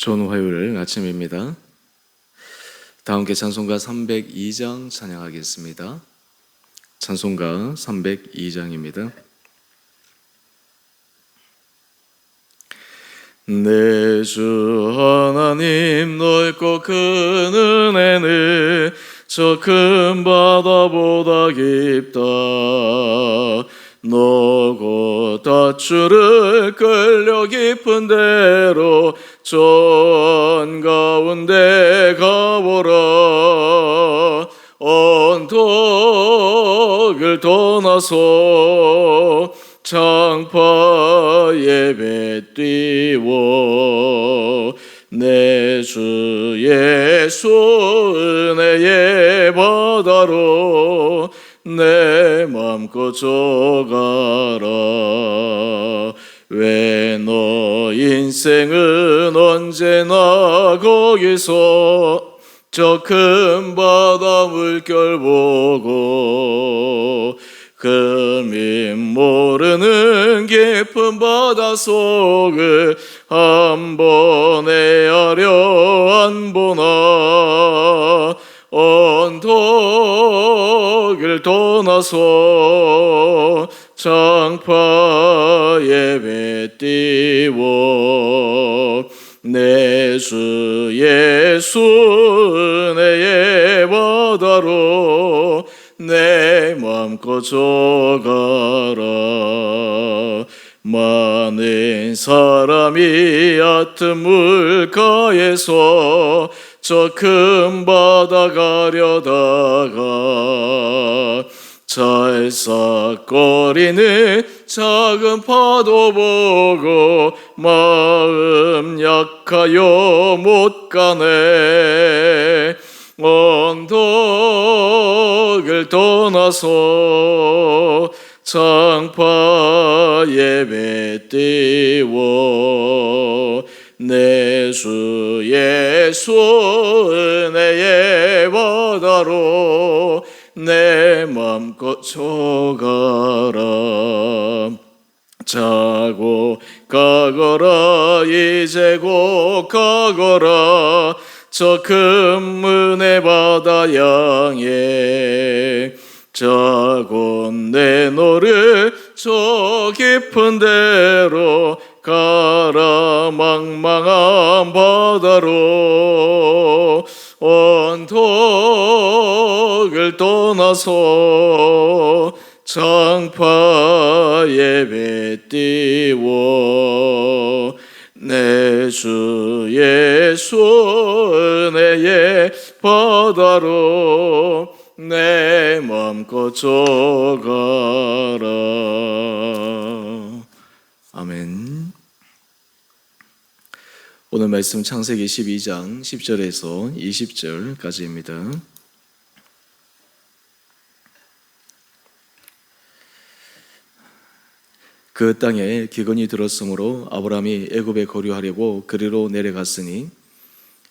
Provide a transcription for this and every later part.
좋은 화요일 아침입니다. 다 함께 찬송가 302장 찬양하겠습니다. 찬송가 302장입니다. 내 주 하나님 넓고 큰 은혜는 저 큰 바다보다 깊다 너고 다추를 끌려 깊은 대로 전 가운데 가보라. 언덕을 떠나서 창파에 배띄워. 내 주 예수 은혜의 바다로 내 맘껏 져가라 왜 너 인생은 언제나 거기서 저 큰 바다 물결 보고 금이 모르는 깊은 바다 속을 한 번에 하려 안 보나. 언덕을 떠나서 창파에 배띄워 내주 예수 은혜의 바다로 내 맘껏 져가라. 많은 사람이 얕은 물가에서 저 큰 바다 가려다가 찰싹거리는 작은 파도 보고 마음 약하여 못 가네. 언덕을 떠나서 창파에 배띄워 내 주 예수 은혜의 바다로 내 맘껏 져가라. 자고 가거라. 이제 곧 가거라. 저큰 문의 바다 양에 자고 내노를 저 깊은 데로 가라. 망망한 바다로 언덕을 떠나서 창파에 배띄워 내 주 예수 은혜의 바다로 내 맘껏 져가라. 아멘 오늘 말씀 창세기 12장 10절에서 20절까지입니다. 그 땅에 기근이 들었으므로 아브라함이 애굽에 거류하려고 그리로 내려갔으니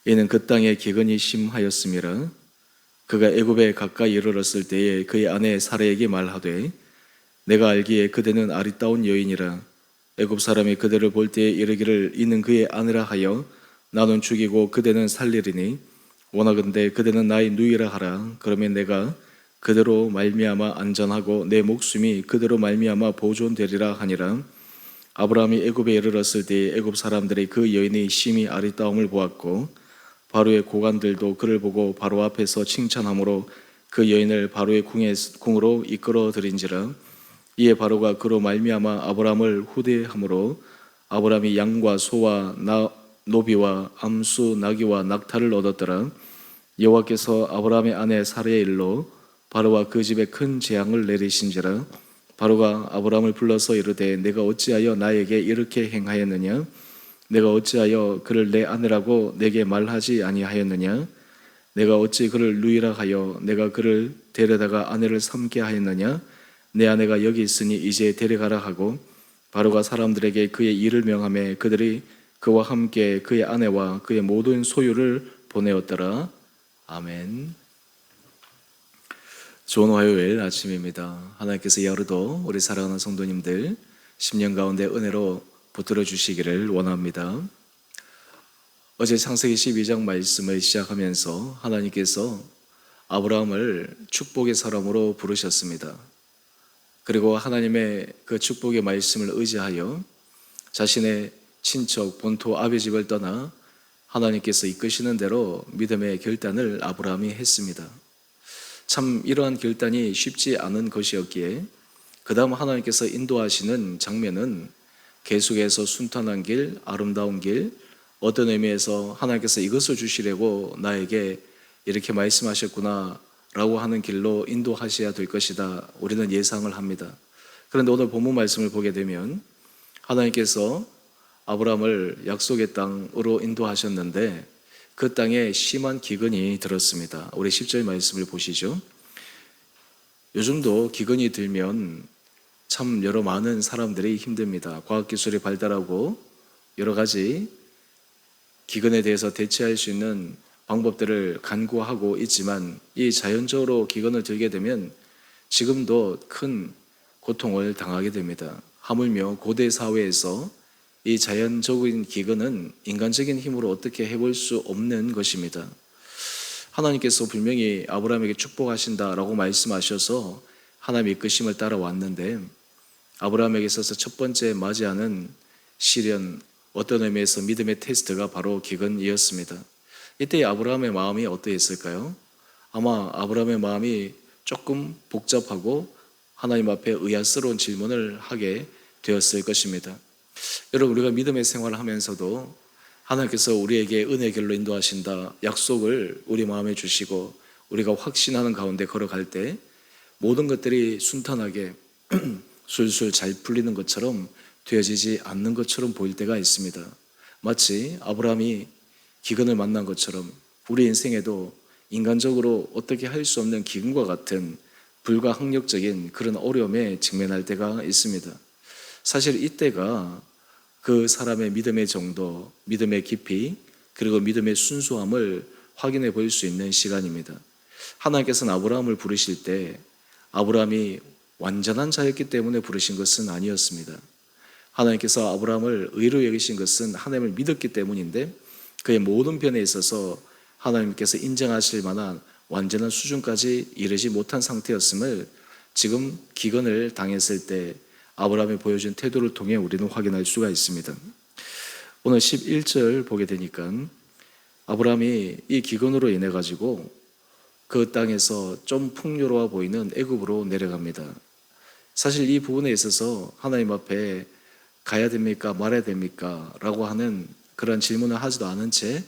이는 그 땅에 기근이 심하였음이라 그가 애굽에 가까이 이르렀을 때에 그의 아내 사라에게 말하되 내가 알기에 그대는 아리따운 여인이라 애굽 사람이 그대를 볼 때에 이르기를 이는 그의 아내라 하여 나는 죽이고 그대는 살리리니 원하건대 그대는 나의 누이라 하라. 그러면 내가 그대로 말미암아 안전하고 내 목숨이 그대로 말미암아 보존되리라 하니라. 아브라함이 애굽에 이르렀을 때에 애굽 사람들이 그 여인의 심히 아리따움을 보았고 바로의 고관들도 그를 보고 바로 앞에서 칭찬함으로 그 여인을 바로의 궁에, 궁으로 이끌어 들인지라 이에 바로가 그로 말미암아 아브라함을 후대함으로 아브라함이 양과 소와 나, 노비와 암수 나귀와 낙타를 얻었더라. 여호와께서 아브라함의 아내 사라의 일로 바로와 그 집에 큰 재앙을 내리신지라. 바로가 아브라함을 불러서 이르되 내가 어찌하여 나에게 이렇게 행하였느냐? 내가 어찌하여 그를 내 아내라고 내게 말하지 아니하였느냐? 내가 어찌 그를 누이라 하여 내가 그를 데려다가 아내를 삼게 하였느냐 내 아내가 여기 있으니 이제 데려가라 하고 바로가 사람들에게 그의 일을 명함에 그들이 그와 함께 그의 아내와 그의 모든 소유를 보내었더라 아멘. 좋은 화요일 아침입니다. 하나님께서 이 하루도 우리 사랑하는 성도님들 10년 가운데 은혜로 붙들어 주시기를 원합니다. 어제 창세기 12장 말씀을 시작하면서 하나님께서 아브라함을 축복의 사람으로 부르셨습니다. 그리고 하나님의 그 축복의 말씀을 의지하여 자신의 친척 본토 아비 집을 떠나 하나님께서 이끄시는 대로 믿음의 결단을 아브라함이 했습니다. 참 이러한 결단이 쉽지 않은 것이었기에 그 다음 하나님께서 인도하시는 장면은 계속해서 순탄한 길, 아름다운 길, 어떤 의미에서 하나님께서 이것을 주시려고 나에게 이렇게 말씀하셨구나 라고 하는 길로 인도하셔야 될 것이다. 우리는 예상을 합니다. 그런데 오늘 본문 말씀을 보게 되면 하나님께서 아브라함을 약속의 땅으로 인도하셨는데 그 땅에 심한 기근이 들었습니다. 우리 10절 말씀을 보시죠. 요즘도 기근이 들면 참 여러 많은 사람들이 힘듭니다. 과학기술이 발달하고 여러 가지 기근에 대해서 대처할 수 있는 방법들을 간구하고 있지만 이 자연적으로 기근을 들게 되면 지금도 큰 고통을 당하게 됩니다. 하물며 고대 사회에서 이 자연적인 기근은 인간적인 힘으로 어떻게 해볼 수 없는 것입니다. 하나님께서 분명히 아브라함에게 축복하신다라고 말씀하셔서 하나님의 이끄심을 따라왔는데 아브라함에게 있어서 첫 번째 맞이하는 시련 어떤 의미에서 믿음의 테스트가 바로 기근이었습니다. 이때 아브라함의 마음이 어떠했을까요? 아마 아브라함의 마음이 조금 복잡하고 하나님 앞에 의아스러운 질문을 하게 되었을 것입니다. 여러분 우리가 믿음의 생활을 하면서도 하나님께서 우리에게 은혜 길로 인도하신다 약속을 우리 마음에 주시고 우리가 확신하는 가운데 걸어갈 때 모든 것들이 순탄하게 술술 잘 풀리는 것처럼 되어지지 않는 것처럼 보일 때가 있습니다. 마치 아브라함이 기근을 만난 것처럼 우리 인생에도 인간적으로 어떻게 할 수 없는 기근과 같은 불가항력적인 그런 어려움에 직면할 때가 있습니다. 사실 이때가 그 사람의 믿음의 정도, 믿음의 깊이, 그리고 믿음의 순수함을 확인해 볼 수 있는 시간입니다. 하나님께서는 아브라함을 부르실 때 아브라함이 완전한 자였기 때문에 부르신 것은 아니었습니다. 하나님께서 아브라함을 의로 여기신 것은 하나님을 믿었기 때문인데 그의 모든 변에 있어서 하나님께서 인정하실 만한 완전한 수준까지 이르지 못한 상태였음을 지금 기근을 당했을 때 아브라함이 보여준 태도를 통해 우리는 확인할 수가 있습니다. 오늘 11절 보게 되니까 아브라함이 이 기근으로 인해 가지고 그 땅에서 좀 풍요로워 보이는 애굽으로 내려갑니다. 사실 이 부분에 있어서 하나님 앞에 가야 됩니까 말아야 됩니까 라고 하는 그런 질문을 하지도 않은 채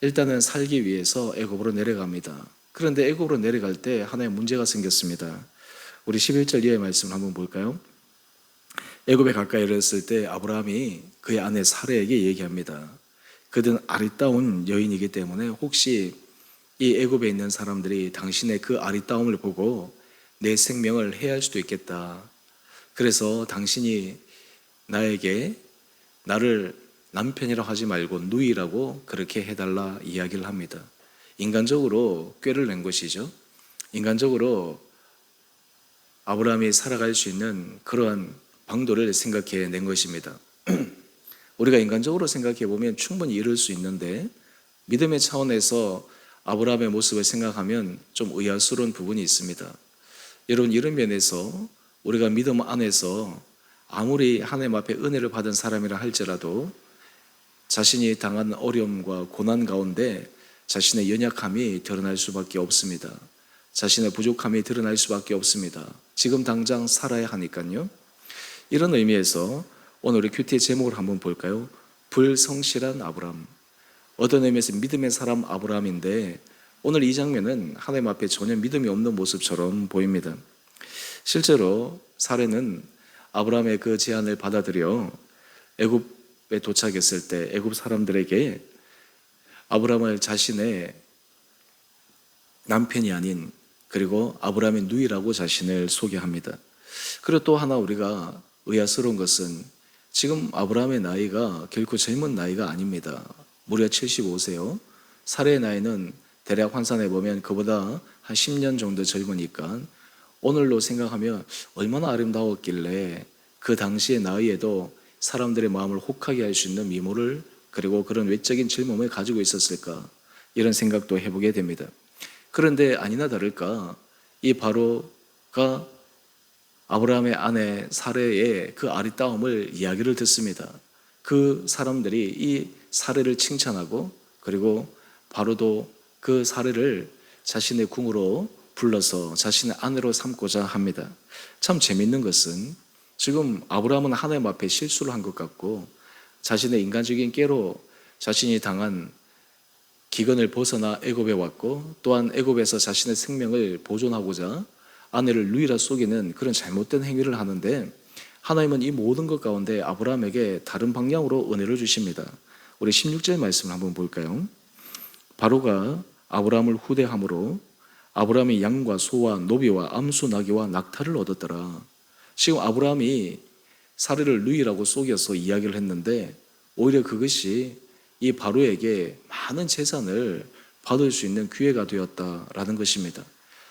일단은 살기 위해서 애굽으로 내려갑니다. 그런데 애굽으로 내려갈 때 하나의 문제가 생겼습니다. 우리 11절 이하의 말씀을 한번 볼까요? 애굽에 가까이 이르렀을 때 아브라함이 그의 아내 사레에게 얘기합니다. 그는 아리따운 여인이기 때문에 혹시 이 애굽에 있는 사람들이 당신의 그 아리따움을 보고 내 생명을 해할 수도 있겠다. 그래서 당신이 나에게 나를 남편이라고 하지 말고 누이라고 그렇게 해달라 이야기를 합니다. 인간적으로 꾀를 낸 것이죠. 인간적으로 아브라함이 살아갈 수 있는 그러한 방도를 생각해 낸 것입니다. 우리가 인간적으로 생각해 보면 충분히 이룰 수 있는데 믿음의 차원에서 아브라함의 모습을 생각하면 좀 의아스러운 부분이 있습니다. 여러분 이런 면에서 우리가 믿음 안에서 아무리 하나님 앞에 은혜를 받은 사람이라 할지라도 자신이 당한 어려움과 고난 가운데 자신의 연약함이 드러날 수밖에 없습니다. 자신의 부족함이 드러날 수밖에 없습니다. 지금 당장 살아야 하니까요. 이런 의미에서 오늘 우리 큐티의 제목을 한번 볼까요? 불성실한 아브람. 어떤 의미에서 믿음의 사람 아브라함인데 오늘 이 장면은 하나님 앞에 전혀 믿음이 없는 모습처럼 보입니다. 실제로 사례는 아브라함의 그 제안을 받아들여 애굽에 도착했을 때 애굽 사람들에게 아브라함을 자신의 남편이 아닌 그리고 아브라함의 누이라고 자신을 소개합니다. 그리고 또 하나 우리가 의아스러운 것은 지금 아브라함의 나이가 결코 젊은 나이가 아닙니다. 무려 75세요. 사례의 나이는 대략 환산해 보면 그보다 한 10년 정도 젊으니까 오늘로 생각하면 얼마나 아름다웠길래 그 당시의 나이에도 사람들의 마음을 혹하게 할 수 있는 미모를 그리고 그런 외적인 질문을 가지고 있었을까 이런 생각도 해보게 됩니다. 그런데 아니나 다를까 이 바로가 아브라함의 아내 사례의 그 아리따움을 이야기를 듣습니다. 그 사람들이 이 사례를 칭찬하고 그리고 바로도 그 사례를 자신의 궁으로 불러서 자신의 아내로 삼고자 합니다. 참 재밌는 것은 지금 아브라함은 하나님 앞에 실수를 한 것 같고 자신의 인간적인 깨로 자신이 당한 기근을 벗어나 애굽에 왔고 또한 애굽에서 자신의 생명을 보존하고자 아내를 루이라 속이는 그런 잘못된 행위를 하는데 하나님은 이 모든 것 가운데 아브라함에게 다른 방향으로 은혜를 주십니다. 우리 16절 말씀을 한번 볼까요? 바로가 아브라함을 후대함으로 아브라함이 양과 소와 노비와 암수 나귀와 낙타를 얻었더라. 지금 아브라함이 사례를 누이라고 속여서 이야기를 했는데 오히려 그것이 이 바로에게 많은 재산을 받을 수 있는 기회가 되었다라는 것입니다.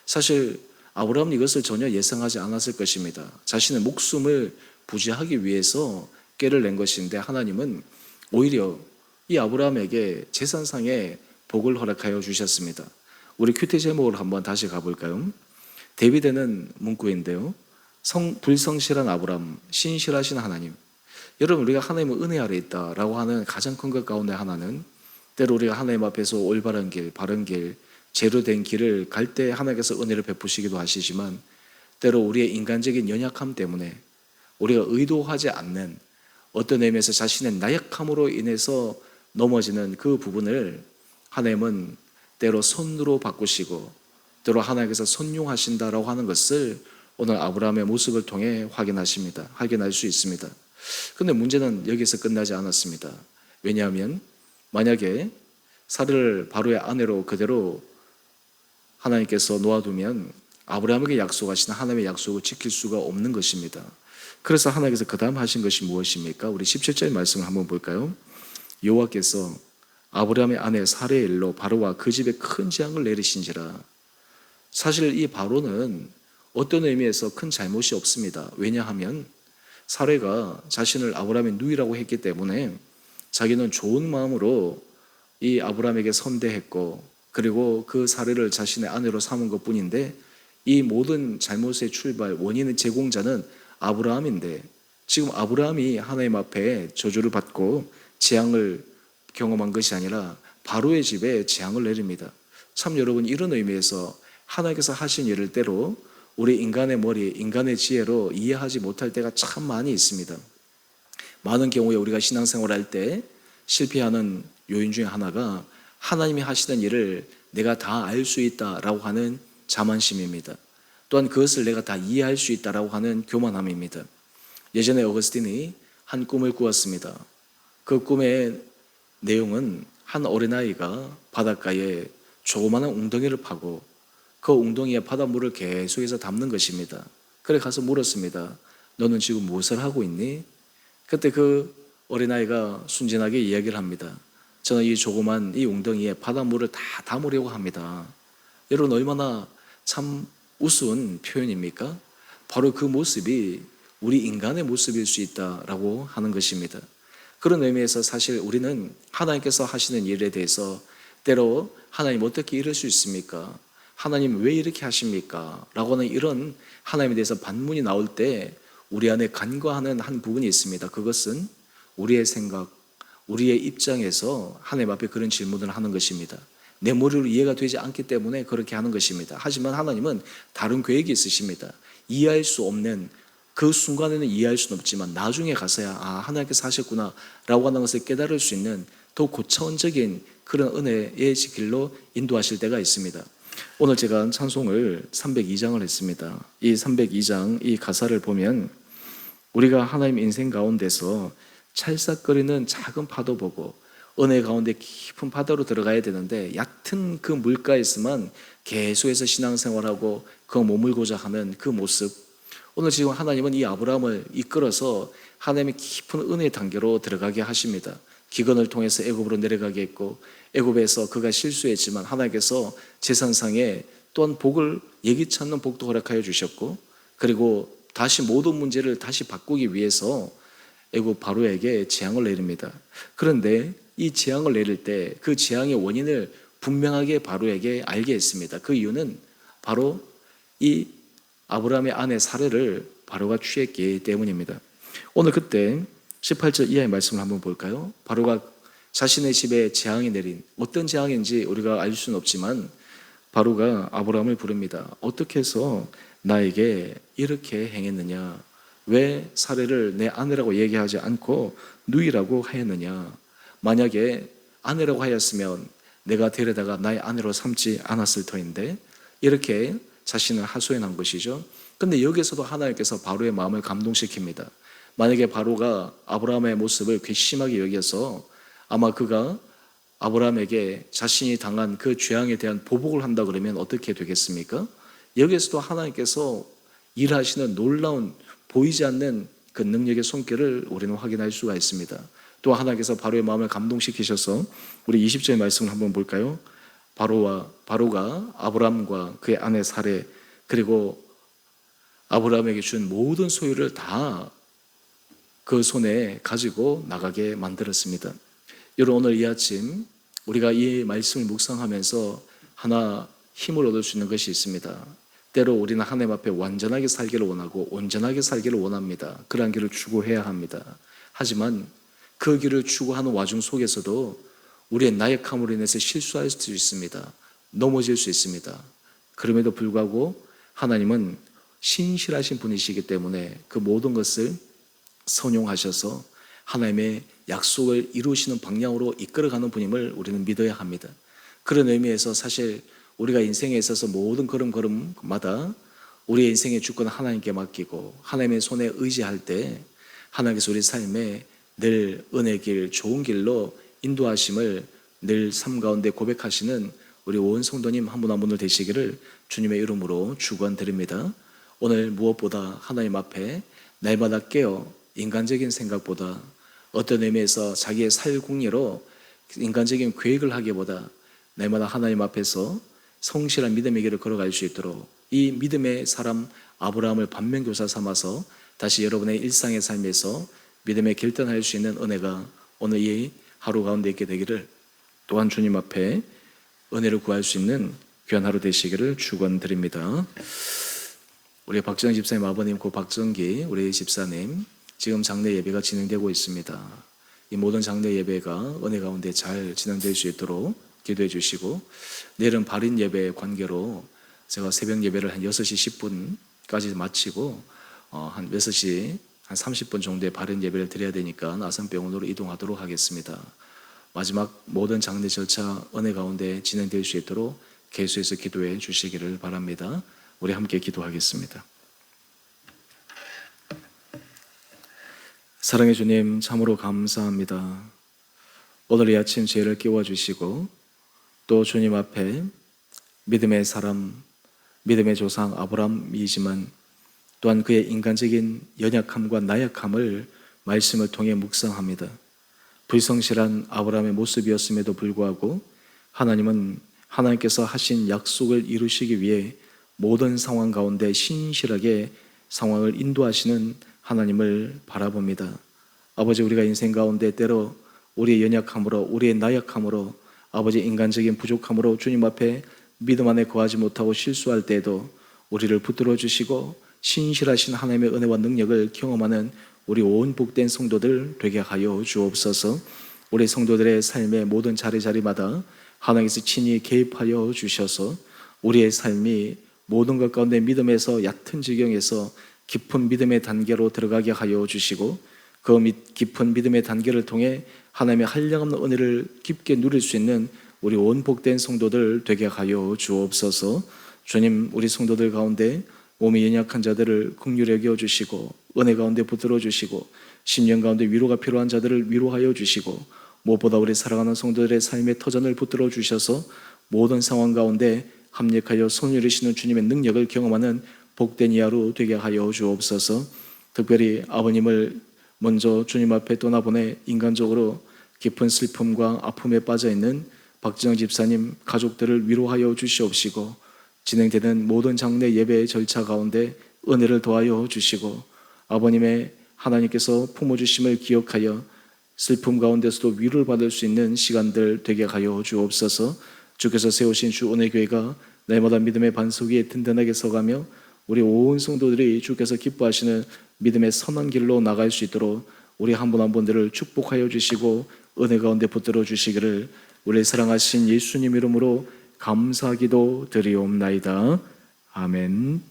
사실 아브라함은 이것을 전혀 예상하지 않았을 것입니다. 자신의 목숨을 부지하기 위해서 깨를 낸 것인데 하나님은 오히려 이 아브라함에게 재산상의 복을 허락하여 주셨습니다. 우리 큐티 제목을 한번 다시 가볼까요? 데비드는 문구인데요. 성, 불성실한 아브람, 신실하신 하나님. 여러분, 우리가 하나님의 은혜 아래 있다라고 하는 가장 큰 것 가운데 하나는 때로 우리가 하나님 앞에서 올바른 길, 바른 길, 제로 된 길을 갈 때 하나님께서 은혜를 베푸시기도 하시지만 때로 우리의 인간적인 연약함 때문에 우리가 의도하지 않는 어떤 의미에서 자신의 나약함으로 인해서 넘어지는 그 부분을 하나님은 때로 손으로 바꾸시고 때로 하나님께서 선용하신다라고 하는 것을 오늘 아브라함의 모습을 통해 확인하십니다. 확인할 수 있습니다. 근데 문제는 여기서 끝나지 않았습니다. 왜냐하면 만약에 사례를 바로의 아내로 그대로 하나님께서 놓아두면 아브라함에게 약속하신 하나님의 약속을 지킬 수가 없는 것입니다. 그래서 하나님께서 그 다음 하신 것이 무엇입니까? 우리 17절 말씀을 한번 볼까요? 여호와께서 아브라함의 아내 사례의 일로 바로와 그 집에 큰 재앙을 내리신지라. 사실 이 바로는 어떤 의미에서 큰 잘못이 없습니다. 왜냐하면 사례가 자신을 아브라함의 누이라고 했기 때문에 자기는 좋은 마음으로 이 아브라함에게 선대했고 그리고 그 사례를 자신의 아내로 삼은 것 뿐인데 이 모든 잘못의 출발 원인의 제공자는 아브라함인데 지금 아브라함이 하나님 앞에 저주를 받고 재앙을 경험한 것이 아니라 바로의 집에 재앙을 내립니다. 참 여러분 이런 의미에서 하나님께서 하신 일을 때로 우리 인간의 머리, 인간의 지혜로 이해하지 못할 때가 참 많이 있습니다. 많은 경우에 우리가 신앙생활할 때 실패하는 요인 중에 하나가 하나님이 하시는 일을 내가 다 알 수 있다라고 하는 자만심입니다. 또한 그것을 내가 다 이해할 수 있다라고 하는 교만함입니다. 예전에 어거스틴이 한 꿈을 꾸었습니다. 그 꿈의 내용은 한 어린아이가 바닷가에 조그마한 웅덩이를 파고 그 웅덩이에 바닷물을 계속해서 담는 것입니다. 그래 가서 물었습니다. 너는 지금 무엇을 하고 있니? 그때 그 어린아이가 순진하게 이야기를 합니다. 저는 이 조그만 이 웅덩이에 바닷물을 다 담으려고 합니다. 여러분 얼마나 참 우스운 표현입니까? 바로 그 모습이 우리 인간의 모습일 수 있다라고 하는 것입니다. 그런 의미에서 사실 우리는 하나님께서 하시는 일에 대해서 때로 하나님 어떻게 이럴 수 있습니까? 하나님 왜 이렇게 하십니까? 라고 하는 이런 하나님에 대해서 반문이 나올 때 우리 안에 간과하는 한 부분이 있습니다. 그것은 우리의 생각, 우리의 입장에서 하나님 앞에 그런 질문을 하는 것입니다. 내 머리로 이해가 되지 않기 때문에 그렇게 하는 것입니다. 하지만 하나님은 다른 계획이 있으십니다. 이해할 수 없는 그 순간에는 이해할 수는 없지만 나중에 가서야 아 하나님께서 하셨구나 라고 하는 것을 깨달을 수 있는 더 고차원적인 그런 은혜의 길로 인도하실 때가 있습니다. 오늘 제가 찬송을 302장을 했습니다. 이 302장 이 가사를 보면 우리가 하나님 인생 가운데서 찰싹거리는 작은 파도 보고 은혜 가운데 깊은 바다로 들어가야 되는데 얕은 그 물가에서만 계속해서 신앙생활하고 그 머물고자 하는 그 모습 오늘 지금 하나님은 이 아브라함을 이끌어서 하나님의 깊은 은혜 단계로 들어가게 하십니다. 기근을 통해서 애굽으로 내려가게 했고 애굽에서 그가 실수했지만 하나님께서 재산상에 또한 복을 예기치 않는 복도 허락하여 주셨고 그리고 다시 모든 문제를 다시 바꾸기 위해서 애굽 바로에게 재앙을 내립니다. 그런데 이 재앙을 내릴 때 그 재앙의 원인을 분명하게 바로에게 알게 했습니다. 그 이유는 바로 이 아브라함의 아내 사례를 바로가 취했기 때문입니다. 오늘 그때 18절 이하의 말씀을 한번 볼까요? 바로가 자신의 집에 재앙이 내린 어떤 재앙인지 우리가 알 수는 없지만 바로가 아브라함을 부릅니다. 어떻게 해서 나에게 이렇게 행했느냐? 왜 사례를 내 아내라고 얘기하지 않고 누이라고 하였느냐? 만약에 아내라고 하였으면 내가 데려다가 나의 아내로 삼지 않았을 터인데 이렇게 자신을 하소연한 것이죠. 근데 여기서도 하나님께서 바로의 마음을 감동시킵니다. 만약에 바로가 아브라함의 모습을 괘씸하게 여겨서 아마 그가 아브라함에게 자신이 당한 그 죄악에 대한 보복을 한다 그러면 어떻게 되겠습니까? 여기서도 하나님께서 일하시는 놀라운 보이지 않는 그 능력의 손길을 우리는 확인할 수가 있습니다. 또 하나님께서 바로의 마음을 감동시키셔서 우리 20절의 말씀을 한번 볼까요? 바로와 바로가 아브라함과 그의 아내 사례 그리고 아브라함에게 준 모든 소유를 다 그 손에 가지고 나가게 만들었습니다. 여러분 오늘 이 아침 우리가 이 말씀을 묵상하면서 하나 힘을 얻을 수 있는 것이 있습니다. 때로 우리는 하나님 앞에 완전하게 살기를 원하고 온전하게 살기를 원합니다. 그러한 길을 추구해야 합니다. 하지만 그 길을 추구하는 와중 속에서도 우리의 나약함으로 인해서 실수할 수 있습니다. 넘어질 수 있습니다. 그럼에도 불구하고 하나님은 신실하신 분이시기 때문에 그 모든 것을 선용하셔서 하나님의 약속을 이루시는 방향으로 이끌어가는 분임을 우리는 믿어야 합니다. 그런 의미에서 사실 우리가 인생에 있어서 모든 걸음걸음마다 우리의 인생의 주권을 하나님께 맡기고 하나님의 손에 의지할 때 하나님께서 우리 삶에 늘 은혜 길, 좋은 길로 인도하심을 늘 삶 가운데 고백하시는 우리 온 성도님 한 분 한 분을 되시기를 주님의 이름으로 축원드립니다. 오늘 무엇보다 하나님 앞에 날마다 깨어 인간적인 생각보다 어떤 의미에서 자기의 살궁리로 인간적인 계획을 하기보다 날마다 하나님 앞에서 성실한 믿음의 길을 걸어갈 수 있도록 이 믿음의 사람 아브라함을 반면교사 삼아서 다시 여러분의 일상의 삶에서 믿음의 결단할 수 있는 은혜가 오늘 이 하루 가운데 있게 되기를 또한 주님 앞에 은혜를 구할 수 있는 귀한 하루 되시기를 축원드립니다. 우리 박정 집사님 아버님 고 박정기 우리 집사님 지금 장례 예배가 진행되고 있습니다. 이 모든 장례 예배가 은혜 가운데 잘 진행될 수 있도록 기도해 주시고 내일은 발인 예배 관계로 제가 새벽 예배를 한 6시 10분까지 마치고 어, 한 6시 한 30분 정도의 발인 예배를 드려야 되니까 아산병원으로 이동하도록 하겠습니다. 마지막 모든 장례 절차 은혜 가운데 진행될 수 있도록 계속해서 기도해 주시기를 바랍니다. 우리 함께 기도하겠습니다. 사랑해 주님 참으로 감사합니다. 오늘 이 아침 죄를 깨워주시고 또 주님 앞에 믿음의 사람, 믿음의 조상 아브람이지만 또한 그의 인간적인 연약함과 나약함을 말씀을 통해 묵상합니다. 불성실한 아브라함의 모습이었음에도 불구하고 하나님은 하나님께서 하신 약속을 이루시기 위해 모든 상황 가운데 신실하게 상황을 인도하시는 하나님을 바라봅니다. 아버지 우리가 인생 가운데 때로 우리의 연약함으로 우리의 나약함으로 아버지 인간적인 부족함으로 주님 앞에 믿음 안에 거하지 못하고 실수할 때에도 우리를 붙들어 주시고 신실하신 하나님의 은혜와 능력을 경험하는 우리 온 복된 성도들 되게 하여 주옵소서. 우리 성도들의 삶의 모든 자리자리마다 하나님께서 친히 개입하여 주셔서 우리의 삶이 모든 것 가운데 믿음에서 얕은 지경에서 깊은 믿음의 단계로 들어가게 하여 주시고 그 깊은 믿음의 단계를 통해 하나님의 한량없는 은혜를 깊게 누릴 수 있는 우리 온 복된 성도들 되게 하여 주옵소서. 주님, 우리 성도들 가운데 몸이 연약한 자들을 긍휼히 여겨 주시고 은혜 가운데 붙들어 주시고 심령 가운데 위로가 필요한 자들을 위로하여 주시고 무엇보다 우리 사랑하는 성도들의 삶의 터전을 붙들어 주셔서 모든 상황 가운데 합력하여 손을 이루시는 주님의 능력을 경험하는 복된 이하로 되게 하여 주옵소서. 특별히 아버님을 먼저 주님 앞에 떠나보내 인간적으로 깊은 슬픔과 아픔에 빠져 있는 박지영 집사님 가족들을 위로하여 주시옵시고 진행되는 모든 장례 예배 절차 가운데 은혜를 더하여 주시고 아버님의 하나님께서 품어 주심을 기억하여 슬픔 가운데서도 위로를 받을 수 있는 시간들 되게 하여 주옵소서. 주께서 세우신 주 은혜 교회가 날마다 믿음의 반석 위에 든든하게 서가며 우리 온 성도들이 주께서 기뻐하시는 믿음의 선한 길로 나갈 수 있도록 우리 한 분 한 분들을 축복하여 주시고 은혜 가운데 붙들어 주시기를 우리 사랑하신 예수님 이름으로 감사기도 드리옵나이다. 아멘.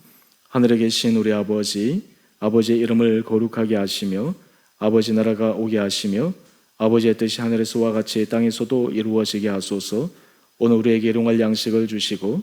하늘에 계신 우리 아버지, 아버지의 이름을 거룩하게 하시며 아버지 나라가 오게 하시며 아버지의 뜻이 하늘에서와 같이 땅에서도 이루어지게 하소서. 오늘 우리에게 일용할 양식을 주시고